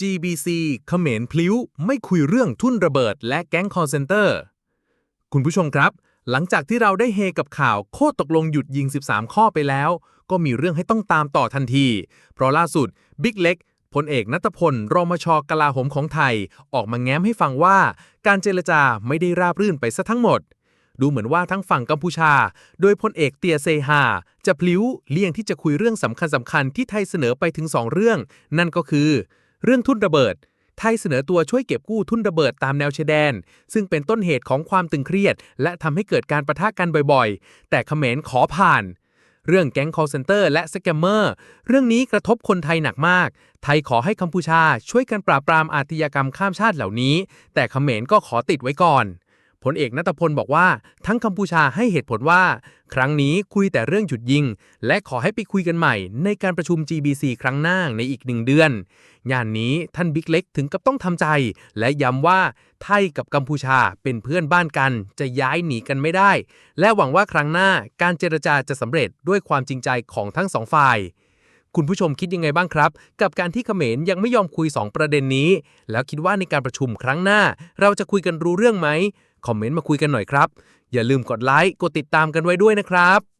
GBC เขมรพลิ้ว ไม่คุยเรื่องทุ่นระเบิดและแก๊งคอร์เซนเตอร์ คุณผู้ชมครับ หลังจากที่เราได้เฮกับข่าวโคตรตกลงหยุดยิง 13 ข้อไปแล้ว ก็มีเรื่องให้ต้องตามต่อทันที เพราะล่าสุดบิ๊กเล็กพลเอกนัตพล รมชกลาโหมของไทย ออกมาแง้มให้ฟังว่า การเจรจาไม่ได้ราบรื่นไปซะทั้งหมด ดูเหมือนว่าทั้งฝั่งกัมพูชา โดยพลเอกเตียเซฮาจะพลิ้วเลี่ยงที่จะคุยเรื่องสำคัญสำคัญที่ไทยเสนอไปถึง 2 เรื่อง นั่นก็คือ เรื่องทุ่นระเบิด ไทยเสนอตัวช่วยเก็บกู้ทุ่นระเบิดตามแนวชายแดน ซึ่งเป็นต้นเหตุของความตึงเครียด และทำให้เกิดการประทะกันบ่อยๆ แต่เขมรขอผ่าน เรื่องแก๊ง call center และสแกมเมอร์ เรื่องนี้กระทบคนไทยหนักมาก ไทยขอให้กัมพูชาช่วยกันปราบปรามอาชญากรรมข้ามชาติเหล่านี้ แต่เขมรก็ขอติดไว้ก่อน พลเอกนัตพลบอกว่าทั้งกัมพูชาให้เหตุผลว่า ครั้งนี้คุยแต่เรื่องหยุดยิง และขอให้ไปคุยกันใหม่ ในการประชุม GBC ครั้งหน้าในอีกหนึ่งเดือน งานนี้ท่านบิ๊กเล็กถึงกับต้องทำใจ และย้ำว่าไทยกับกัมพูชาเป็นเพื่อนบ้านกัน จะย้ายหนีกันไม่ได้ และหวังว่าครั้งหน้าการเจรจาจะสำเร็จด้วยความจริงใจของทั้งสองฝ่ายคุณผู้ชมคิดยังไงบ้างครับ กับการที่เขมรยังไม่ยอมคุย 2 ประเด็นนี้ แล้วคิดว่าในการประชุมครั้งหน้า เราจะคุยกันรู้เรื่องไหม คอมเมนต์มาคุยกันหน่อยครับ อย่าลืมกดไลค์ กดติดตามกันไว้ด้วยนะครับ